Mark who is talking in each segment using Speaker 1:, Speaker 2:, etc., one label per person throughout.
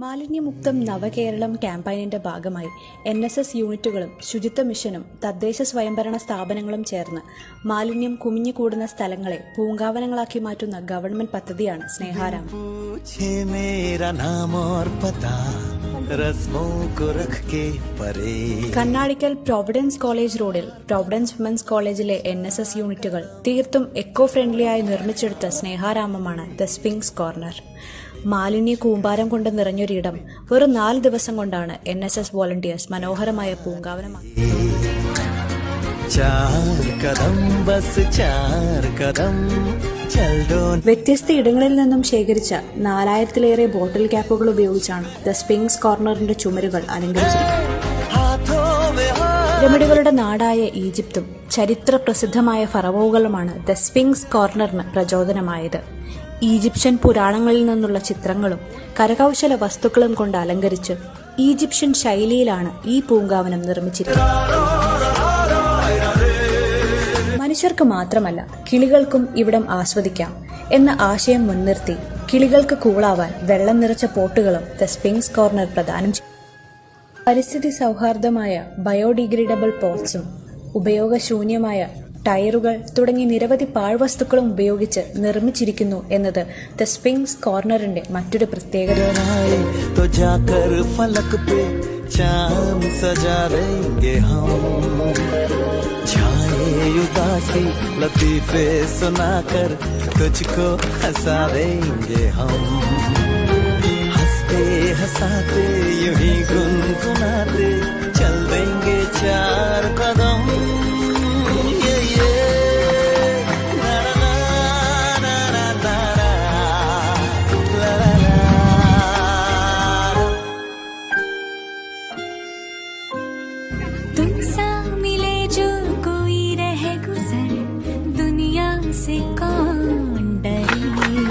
Speaker 1: മാലിന്യമുക്തം നവകേരളം ക്യാമ്പയിനിന്റെ ഭാഗമായി N S S യൂണിറ്റുകളും ശുചിത്വ മിഷനും തദ്ദേശ സ്വയംഭരണ സ്ഥാപനങ്ങളും ചേർന്ന് മാലിന്യം കുമിഞ്ഞുകൂടുന്ന സ്ഥലങ്ങളെ പൂങ്കാവനങ്ങളാക്കി മാറ്റുന്ന ഗവൺമെന്റ് പദ്ധതിയാണ് സ്നേഹാരാമം. കണ്ണാടിക്കൽ പ്രൊവിഡൻസ് കോളേജ് റോഡിൽ പ്രൊവിഡൻസ് വിമൻസ് കോളേജിലെ എൻ എസ് എസ് യൂണിറ്റുകൾ തീർത്തും എക്കോ ഫ്രണ്ട്ലിയായി നിർമ്മിച്ചെടുത്ത സ്നേഹാരാമമാണ് ദ സ്പിങ്സ് കോർണർ മാലിന്യ കൂമ്പാരം കൊണ്ട് നിറഞ്ഞൊരിടം വെറും നാല് ദിവസം കൊണ്ടാണ് എൻ എസ് എസ് വോളണ്ടിയേഴ്സ് മനോഹരമായ പൂങ്കാവനമാക്കി വ്യത്യസ്ത ഇടങ്ങളിൽ നിന്നും ശേഖരിച്ച നാലായിരത്തിലേറെ ബോട്ടിൽ ക്യാപ്പുകൾ ഉപയോഗിച്ചാണ് ദ സ്പിങ്സ് കോർണറിന്റെ ചുമരുകൾ
Speaker 2: അലങ്കരിച്ചത്
Speaker 1: പിരമിഡുകളുടെ നാടായ ഈജിപ്തും ചരിത്ര പ്രസിദ്ധമായ ഫറവോകളുമാണ് ദ സ്പിങ്സ് കോർണറിന് പ്രചോദനമായത്. ഈജിപ്ഷ്യൻ പുരാണങ്ങളിൽ നിന്നുള്ള ചിത്രങ്ങളും കരകൗശല വസ്തുക്കളും കൊണ്ട് അലങ്കരിച്ച് ഈജിപ്ഷ്യൻ ശൈലിയിലാണ് ഈ പൂങ്കാവനം നിർമ്മിച്ചിരിക്കുന്നത്. മനുഷ്യർക്ക് മാത്രമല്ല കിളികൾക്കും ഇവിടം ആസ്വദിക്കാം എന്ന ആശയം മുൻനിർത്തി കിളികൾക്ക് കൂളാവാൻ വെള്ളം നിറച്ച പോട്ടുകളും ദ സ്പിങ്സ് കോർണർ പ്രദാനം ചെയ്തു. പരിസ്ഥിതി സൗഹാർദ്ദമായ ബയോഡിഗ്രേഡബിൾ പോട്ട്സും ഉപയോഗശൂന്യമായ ടയറുകൾ തുടങ്ങി നിരവധി പാഴ്വസ്തുക്കളും ഉപയോഗിച്ച് നിർമ്മിച്ചിരിക്കുന്നു എന്നത് ദ സ്പിങ്സ് കോർണറിന്റെ മറ്റൊരു പ്രത്യേകത
Speaker 2: आए तो जाकर फलक पे चांद सजा देंगे हम छाए उदासी लतीफे सुनाकर तुझको हंसा देंगे हम हंसते हंसाते यूं ही गुनगुनाते से कान डरे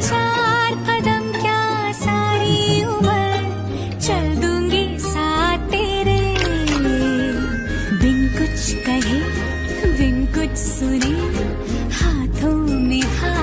Speaker 2: चार कदम क्या सारी उम्र चल दूँगी साथ तेरे? बिन
Speaker 3: कुछ कहे, बिन कुछ सुने, हाथों में हाथ